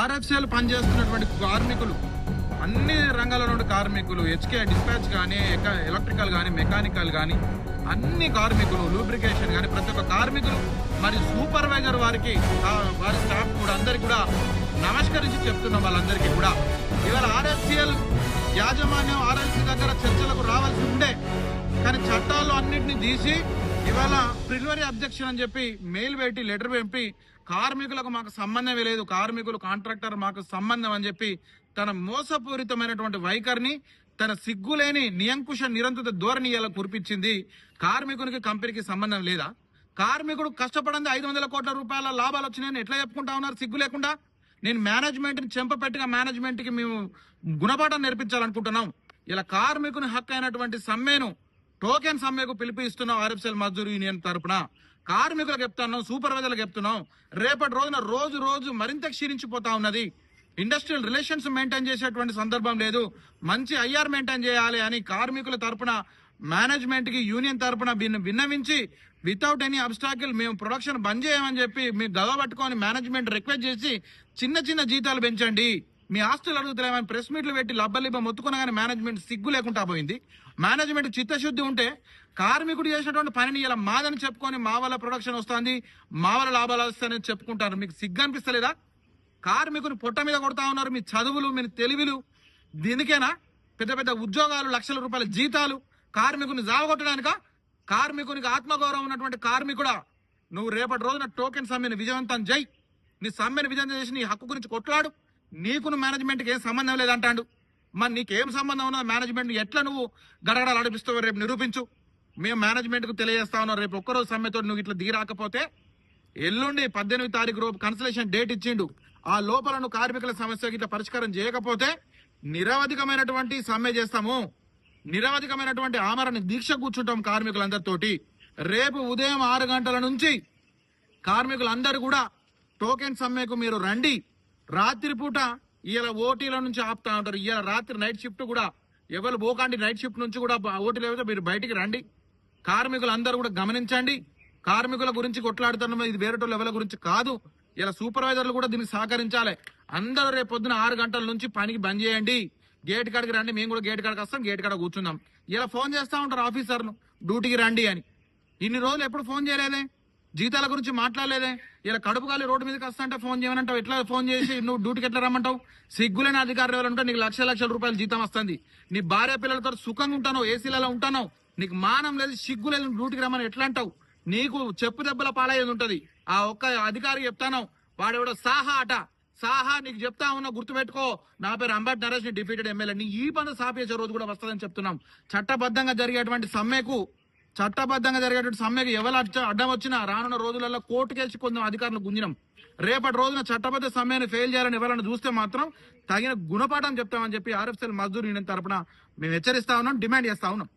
RFCL పనిచేస్తున్నటువంటి కార్మికులు అన్ని రంగాల నుండి కార్మికులు హెచ్కే డిస్పాచ్ కానీ ఎలక్ట్రికల్ కానీ మెకానికల్ కానీ అన్ని కార్మికులు లూబ్రికేషన్ కానీ ప్రతి ఒక్క కార్మికులు మరి సూపర్వైజర్ వారికి వారి స్టాఫ్ కూడా అందరికి కూడా నమస్కరించి చెప్తున్నాం వాళ్ళందరికీ కూడా ఇవాళ ఆర్ఎఫ్సీఎల్ యాజమాన్యం ఆర్ఎల్సీ దగ్గర చర్చలకు రావాల్సి ఉండే కానీ చట్టాలు అన్నింటినీ తీసి ఇవాళ ప్రిలివరీ అబ్జెక్షన్ అని చెప్పి మెయిల్ పెట్టి లెటర్ పంపి కార్మికులకు మాకు సంబంధమే లేదు కార్మికులు కాంట్రాక్టర్ మాకు సంబంధం అని చెప్పి తన మోసపూరితమైనటువంటి వైఖరిని తన సిగ్గులేని నియంకుశ నిరంతర ధోరణి ఇలా కురిపించింది. కార్మికునికి కంపెనీకి సంబంధం లేదా? కార్మికుడు కష్టపడింది ఐదు వందల కోట్ల రూపాయల లాభాలు వచ్చినాయని ఎట్లా చెప్పుకుంటా ఉన్నారు? సిగ్గు లేకుండా? నేను మేనేజ్మెంట్ని చెంపపెట్టిన మేము గుణపాఠం నేర్పించాలనుకుంటున్నాం. ఇలా కార్మికుని హక్కు అయినటువంటి సమ్మెను టోకెన్ సమ్మెకు పిలుపు ఇస్తున్నాం ఆర్ఎఫ్ఎల్ మజ్దూర్ యూనియన్ తరపున కార్మికులకు చెప్తున్నాం సూపర్వైజర్లకు చెప్తున్నాం రేపటి రోజున రోజు రోజు మరింత క్షీణించిపోతా ఉన్నది. ఇండస్ట్రియల్ రిలేషన్స్ మెయింటైన్ చేసేటువంటి సందర్భం లేదు. మంచి ఐఆర్ మెయింటైన్ చేయాలి అని కార్మికుల తరపున మేనేజ్మెంట్కి యూనియన్ తరపున విన్నవించి వితౌట్ ఎనీ అబ్స్టాకిల్ మేము ప్రొడక్షన్ బంద్ చేయమని చెప్పి మీరు గదవ పట్టుకొని మేనేజ్మెంట్ రిక్వెస్ట్ చేసి చిన్న చిన్న జీతాలు పెంచండి. మీ ఆస్తులు అడుగుతలేమని ప్రెస్ మీట్లు పెట్టి లబ్బలిబ్బ మొత్తుకున్నా కానీ మేనేజ్మెంట్ సిగ్గు లేకుండా పోయింది. మేనేజ్మెంట్ చిత్తశుద్ధి ఉంటే కార్మికుడు చేసినటువంటి పనిని ఇలా మాదని చెప్పుకొని మా వల్ల ప్రొడక్షన్ వస్తుంది మా వల్ల లాభాలు వస్తాయని చెప్పుకుంటారు. మీకు సిగ్గు అనిపిస్తలేదా? కార్మికుని పొట్ట మీద కొడతా ఉన్నారు మీ చదువులు మీ తెలివిలు. దీనికేనా? పెద్ద పెద్ద ఉద్యోగాలు లక్షల రూపాయల జీతాలు. కార్మికుని జావగొట్టడానిక కార్మికునికి ఆత్మగౌరవం ఉన్నటువంటి కార్మికుడా? నువ్వు రేపటి రోజున టోకెన్ సమ్మెను విజయవంతం జై నీ సమ్మెను విజయవంతం చేసి నీ హక్కు గురించి కొట్లాడు. నీకును మేనేజ్మెంట్కి ఏం సంబంధం లేదంటాడు. మరి నీకేం సంబంధం ఉన్నది? మేనేజ్మెంట్ ఎట్లా నువ్వు గడగడలు నడిపిస్తావు రేపు నిరూపించు. మేము మేనేజ్మెంట్కు తెలియజేస్తా ఉన్నాం. రేపు ఒక్కరోజు సమ్మెతో నువ్వు ఇట్లా దిగిరాకపోతే ఎల్లుండి పద్దెనిమిది తారీఖు రోజు కన్సలేషన్ డేట్ ఇచ్చిండు. ఆ లోపల నువ్వు కార్మికుల సమస్య ఇట్లా పరిష్కారం చేయకపోతే నిరవధికమైనటువంటి సమ్మె చేస్తాము. నిరవధికమైనటువంటి ఆమరణ దీక్ష కూర్చుంటాం కార్మికులందరితోటి. రేపు ఉదయం ఆరు గంటల నుంచి కార్మికులందరూ కూడా టోకెన్ సమ్మెకు మీరు రండి. రాత్రిపూట ఇలా ఓటీల నుంచి ఆపుతా ఉంటారు. ఇలా రాత్రి నైట్ షిఫ్ట్ కూడా ఎవరు పోకండి నైట్ షిఫ్ట్ నుంచి కూడా ఓటీలు ఏవైతే మీరు బయటికి రండి. కార్మికులందరూ కూడా గమనించండి. కార్మికుల గురించి కొట్లాడుతున్నాం ఇది వేరేటోళ్ళు ఎవరి గురించి కాదు. ఇలా సూపర్వైజర్లు కూడా దీనికి సహకరించాలి. అందరూ రేపు పొద్దున ఆరు గంటల నుంచి పనికి బంద్ చేయండి. గేట్ కాడికి రండి. మేము కూడా గేట్ కాడికి వస్తాం. గేట్ కాడ కూర్చుందాం. ఇలా ఫోన్ చేస్తూ ఉంటారు ఆఫీసర్లు. డ్యూటీకి రండి అని. ఇన్ని రోజులు ఎప్పుడు ఫోన్ చేయలేదే? జీతాల గురించి మాట్లాడలేదే. ఇలా కడుపు కాలి రోడ్డు మీదకి వస్తాంటే ఫోన్ చేయమంటావు ఎట్లా ఫోన్ చేసి నువ్వు డ్యూటీకి ఎట్లా రమ్మంటావు? సిగ్గులేని అధికారులు ఎవరంటే నీకు లక్ష లక్షల రూపాయలు జీతం వస్తుంది. నీ భార్య పిల్లలతో సుఖంగా ఉంటావు ఏసీలలో ఉంటావు నీకు మానం లేదు సిగ్గు లేదు డ్యూటీకి రమ్మని ఎట్లా అంటావు? నీకు చెప్పు దెబ్బల పాలయ్యేది ఉంటది. ఆ ఒక్క అధికారి చెప్తాను వాడెవడో సాహా అట. సాహా నీకు చెప్తా ఉన్నా గుర్తుపెట్టుకో. నా పేరు అంబట్ నరేష్ డిఫీటెడ్ ఎమ్మెల్యే. నీ ఈ పని సాపేసే రోజు కూడా వస్తుందని చెప్తున్నాం. చట్టబద్ధంగా జరిగేటువంటి సమ్మెకు చట్టబద్ధంగా జరిగేటువంటి సమ్మెకు ఎవరు అడ్డం వచ్చినా రానున్న రోజులలో కోర్టుకేసి కొంచెం అధికారులు గుంజినం. రేపటి రోజున చట్టబద్ధ సమ్మెను ఫెయిల్ చేయాలని ఎవరైనా చూస్తే మాత్రం తగిన గుణపాఠం చెప్తామని చెప్పి ఆర్ఎఫ్ఎల్ మజ్దూర్ యూనియన్ తరపున మేము హెచ్చరిస్తా ఉన్నాం డిమాండ్ చేస్తా ఉన్నాం.